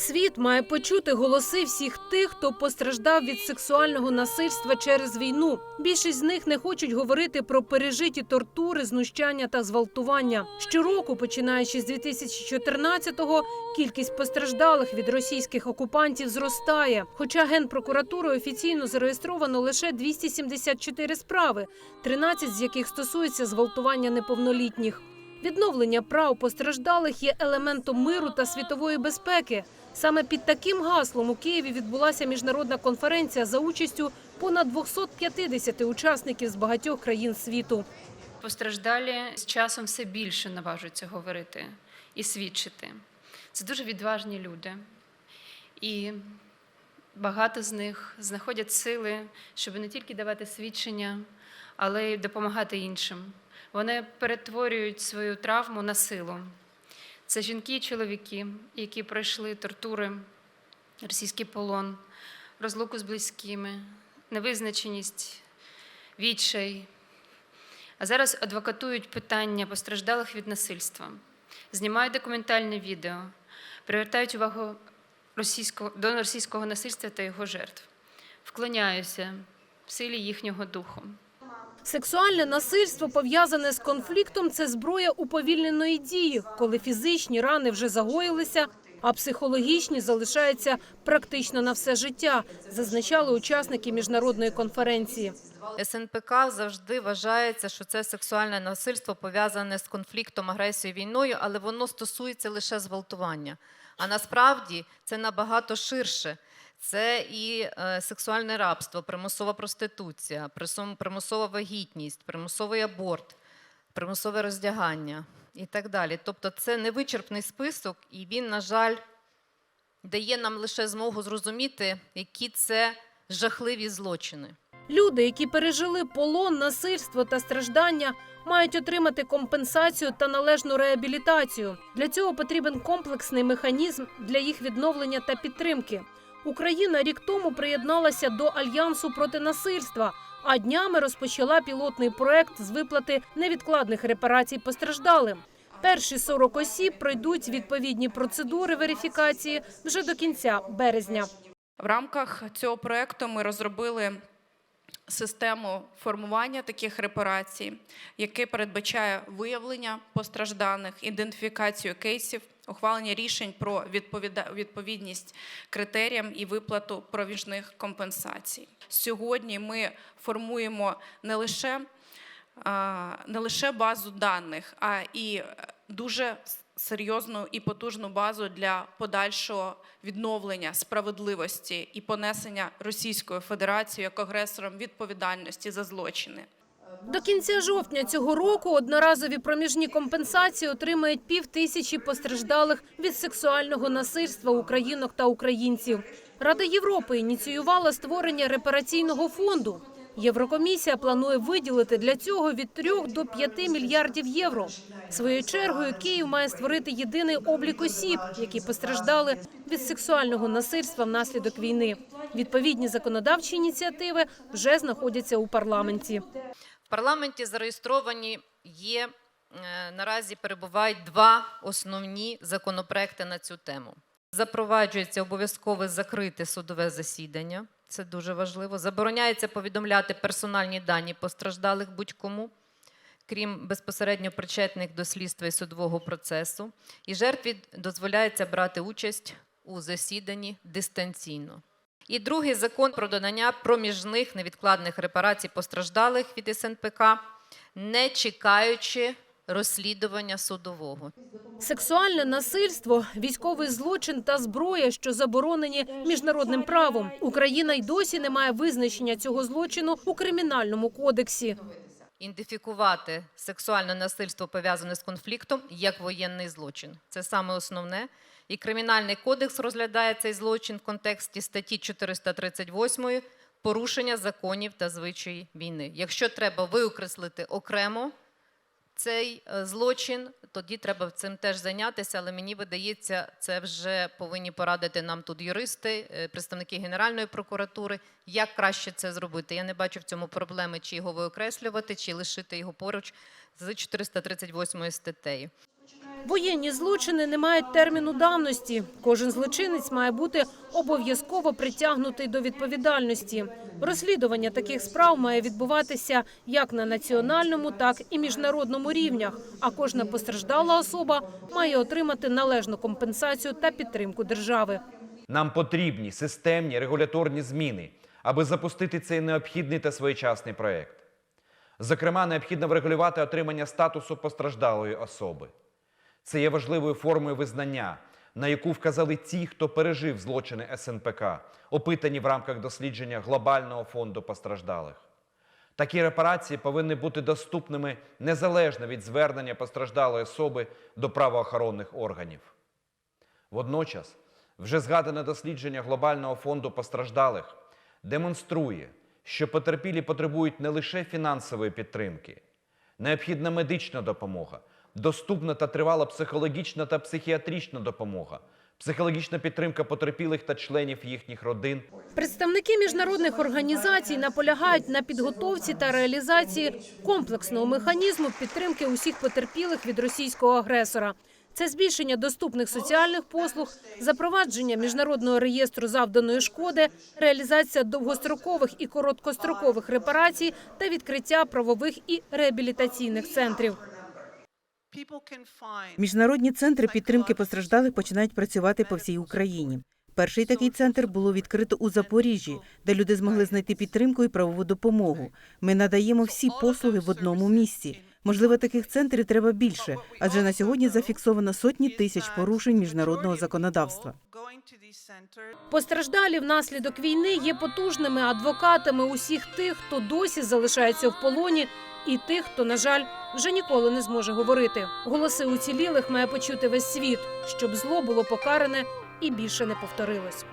Світ має почути голоси всіх тих, хто постраждав від сексуального насильства через війну. Більшість з них не хочуть говорити про пережиті тортури, знущання та зґвалтування. Щороку, починаючи з 2014-го, кількість постраждалих від російських окупантів зростає. Хоча генпрокуратурою офіційно зареєстровано лише 274 справи, 13 з яких стосуються зґвалтування неповнолітніх. Відновлення прав постраждалих є елементом миру та світової безпеки. Саме під таким гаслом у Києві відбулася міжнародна конференція за участю понад 250 учасників з багатьох країн світу. Постраждалі з часом все більше наважуються говорити і свідчити. Це дуже відважні люди. І багато з них знаходять сили, щоб не тільки давати свідчення, але й допомагати іншим. Вони перетворюють свою травму на силу. Це жінки і чоловіки, які пройшли тортури, російський полон, розлуку з близькими, невизначеність, відчай, а зараз адвокатують питання постраждалих від насильства, знімають документальне відео, привертають увагу російського, до російського насильства та його жертв. Вклоняюся в силі їхнього духу. Сексуальне насильство пов'язане з конфліктом це зброя уповільненої дії, коли фізичні рани вже загоїлися, а психологічні залишаються практично на все життя, зазначали учасники міжнародної конференції. СНПК завжди вважається, що це сексуальне насильство пов'язане з конфліктом, агресією, війною, але воно стосується лише зґвалтування. А насправді це набагато ширше. Це і е, сексуальне рабство, примусова проституція, примусова вагітність, примусовий аборт, примусове роздягання і так далі. Тобто це невичерпний список, і він, на жаль, дає нам лише змогу зрозуміти, які це жахливі злочини. Люди, які пережили полон, насильство та страждання, мають отримати компенсацію та належну реабілітацію. Для цього потрібен комплексний механізм для їх відновлення та підтримки. Україна рік тому приєдналася до альянсу проти насильства, а днями розпочала пілотний проект з виплати невідкладних репарацій постраждалим. Перші 40 осіб пройдуть відповідні процедури верифікації вже до кінця березня. В рамках цього проекту ми розробили систему формування таких репарацій, яке передбачає виявлення постражданих, ідентифікацію кейсів, ухвалення рішень про відповідність критеріям і виплату провіжних компенсацій. Сьогодні ми формуємо не лише не лише базу даних, а і дуже серйозну і потужну базу для подальшого відновлення справедливості і понесення Російською Федерацією як агресором відповідальності за злочини. До кінця жовтня цього року одноразові проміжні компенсації отримають пів тисячі постраждалих від сексуального насильства українок та українців. Рада Європи ініціювала створення репараційного фонду. Єврокомісія планує виділити для цього від 3 до 5 мільярдів євро. Своєю чергою Київ має створити єдиний облік осіб, які постраждали від сексуального насильства внаслідок війни. Відповідні законодавчі ініціативи вже знаходяться у парламенті. Парламенті зареєстровані є е, наразі перебувають два основні законопроекти на цю тему. Запроваджується обов'язкове закрите судове засідання. Це дуже важливо. Забороняється повідомляти персональні дані постраждалих будь-кому, крім безпосередньо причетних до слідства і судового процесу. І жертві дозволяється брати участь у засіданні дистанційно. І другий закон про додання проміжних невідкладних репарацій постраждалих від СНПК, не чекаючи розслідування судового. Сексуальне насильство, військовий злочин та зброя, що заборонені міжнародним правом. Україна й досі не має визначення цього злочину у кримінальному кодексі. Ідентифікувати сексуальне насильство пов'язане з конфліктом як воєнний злочин. Це саме основне. І Кримінальний кодекс розглядає цей злочин в контексті статті 438 порушення законів та звичаї війни. Якщо треба виокреслити окремо цей е, злочин, тоді треба цим теж зайнятися. Але мені видається, це вже повинні порадити нам тут юристи, е, представники Генеральної прокуратури, як краще це зробити. Я не бачу в цьому проблеми, чи його виокреслювати, чи лишити його поруч з 438 статтею. Воєнні злочини не мають терміну давності. Кожен злочинець має бути обов'язково притягнутий до відповідальності. Розслідування таких справ має відбуватися як на національному, так і міжнародному рівнях. А кожна постраждала особа має отримати належну компенсацію та підтримку держави. Нам потрібні системні регуляторні зміни, аби запустити цей необхідний та своєчасний проект. Зокрема, необхідно врегулювати отримання статусу постраждалої особи. Це є важливою формою визнання, на яку вказали ті, хто пережив злочини СНПК, опитані в рамках дослідження Глобального фонду постраждалих. Такі репарації повинні бути доступними незалежно від звернення постраждалої особи до правоохоронних органів. Водночас, вже згадане дослідження Глобального фонду постраждалих демонструє, що потерпілі потребують не лише фінансової підтримки, необхідна медична допомога, доступна та тривала психологічна та психіатрична допомога, психологічна підтримка потерпілих та членів їхніх родин, Представники міжнародних організацій наполягають на підготовці та реалізації комплексного механізму підтримки усіх потерпілих від російського агресора. Це збільшення доступних соціальних послуг, запровадження міжнародного реєстру завданої шкоди, реалізація довгострокових і короткострокових репарацій та відкриття правових і реабілітаційних центрів. Міжнародні центри підтримки постраждалих починають працювати по всій Україні. Перший такий центр було відкрито у Запоріжжі, де люди змогли знайти підтримку і правову допомогу. Ми надаємо всі послуги в одному місці. Можливо, таких центрів треба більше, адже на сьогодні зафіксовано сотні тисяч порушень міжнародного законодавства. Постраждалі внаслідок війни є потужними адвокатами усіх тих, хто досі залишається в полоні, і тих, хто, на жаль, вже ніколи не зможе говорити. Голоси уцілілих має почути весь світ, щоб зло було покаране і більше не повторилось.